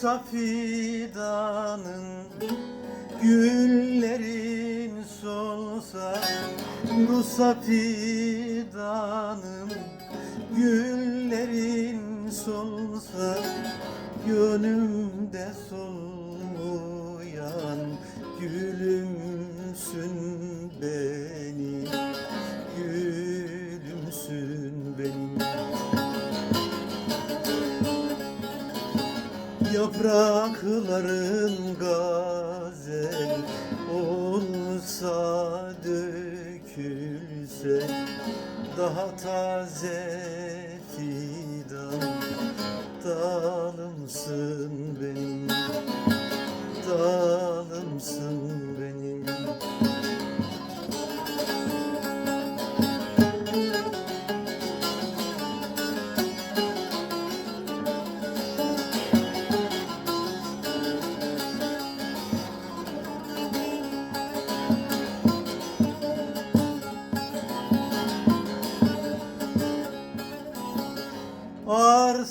Rusa fidanın Güllerin solsa Rusa fidanın Güllerin solsa Gönlümde solmayan Gülümsün benim Yaprakların gazel olsa dökülse Daha taze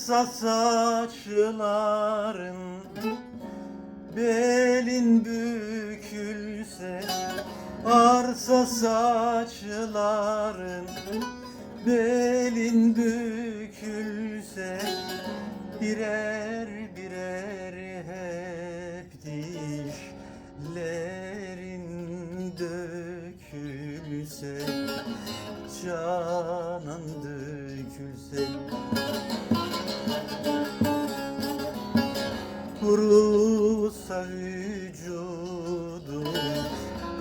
Arsa saçların Belin bükülse Arsa saçların Belin bükülse Birer birer hep dişlerin dökülse Canan dökülse Kurusa vücudum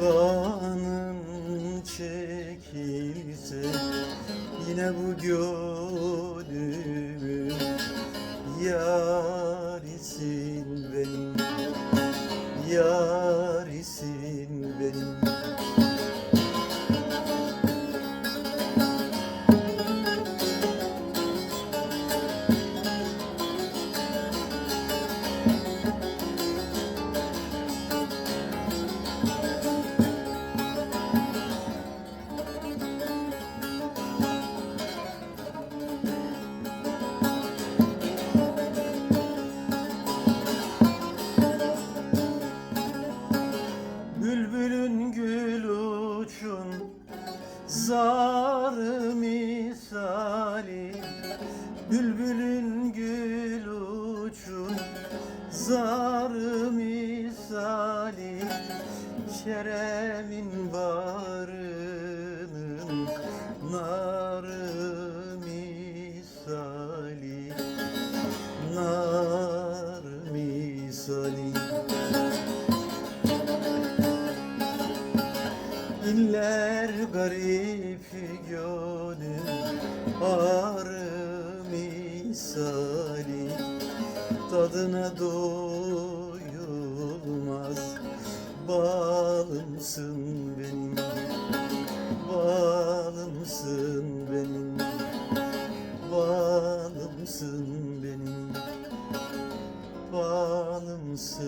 Kanın çekilse Yine bu gönlümün Yarisin benim Yarisin benim Bülbülün gül uçun Zar misali Keremin barının Narı misali Nar misali. İller garip gönül ağrı misali Tadına doyulmaz. Bağlımsın benim Bağlımsın benim Bağlımsın benim Bağlımsın